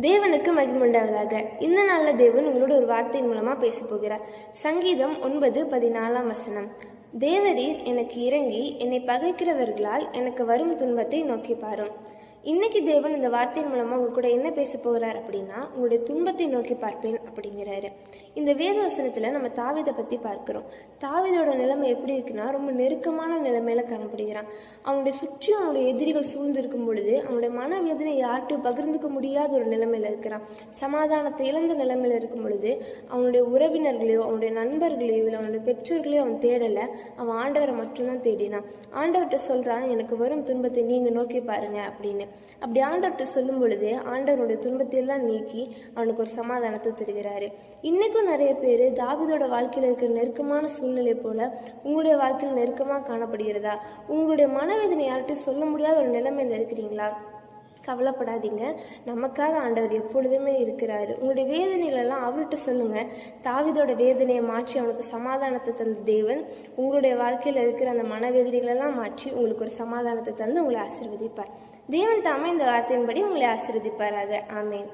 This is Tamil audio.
தேவனுக்கு மகிமுண்டாவதாக இந்த நாளில் தேவன் உங்களோட ஒரு வார்த்தையின் மூலமாக பேச போகிறார். சங்கீதம் ஒன்பது பதினாலாம் வசனம். தேவரீர் எனக்கு இறங்கி என்னை பகைக்கிறவர்களால் எனக்கு வரும் துன்பத்தை நோக்கி பாரும். இன்னைக்கு தேவன் இந்த வார்த்தையின் மூலமாக உங்க கூட என்ன பேச போகிறார் அப்படின்னா உங்களுடைய துன்பத்தை நோக்கி பார்ப்பேன் அப்படிங்கிறாரு. இந்த வேத வசனத்தில் நம்ம தாவிதை பற்றி பார்க்குறோம். தாவிதோட நிலைமை எப்படி இருக்குன்னா ரொம்ப நெருக்கமான நிலைமையில காணப்படுகிறான். அவனுடைய சுற்றி அவனுடைய எதிரிகள் சூழ்ந்திருக்கும் பொழுது அவனுடைய மனவேதனை யார்கிட்டையும் பகிர்ந்துக்க முடியாத ஒரு நிலைமையில இருக்கிறான். சமாதானத்தை இழந்த நிலைமையில இருக்கும் பொழுது அவனுடைய உறவினர்களையோ அவனுடைய நண்பர்களையோ இல்லை அவனுடைய பெற்றோர்களையோ அவன் தேடலை. அவன் ஆண்டவரை மட்டும்தான் தேடினான். ஆண்டவர்கிட்ட சொல்கிறான் எனக்கு வரும் துன்பத்தை நீங்கள் நோக்கி பாருங்க அப்படின்னு. அப்படி ஆண்டவர்கிட்ட சொல்லும் பொழுது ஆண்டவனுடைய துன்பத்தை எல்லாம் நீக்கி அவனுக்கு ஒரு சமாதானத்தை தருகிறாரு. இன்னைக்கும் நிறைய பேர் தாவிதோட வாழ்க்கையில் இருக்கிற நெருக்கமான சூழ்நிலை போல உங்களுடைய வாழ்க்கையில் நெருக்கமாக காணப்படுகிறதா? உங்களுடைய மனவேதனை யார்கிட்டையும் சொல்ல முடியாத ஒரு நிலைமையில இருக்கிறீங்களா? கவலைப்படாதீங்க. நமக்காக ஆண்டவர் எப்பொழுதுமே இருக்கிறாரு. உங்களுடைய வேதனைகளெல்லாம் அவர்கிட்ட சொல்லுங்க. தாவிதோட வேதனையை மாற்றி அவனுக்கு சமாதானத்தை தந்த தேவன் உங்களுடைய வாழ்க்கையில் இருக்கிற அந்த மனவேதனைகளெல்லாம் மாற்றி உங்களுக்கு ஒரு சமாதானத்தை தந்து உங்களை ஆசீர்வதிப்பார். தேவன் தாமே இந்த வார்த்தையின்படி உங்களை ஆசிர்வதிப்பாராக. ஆமேன்.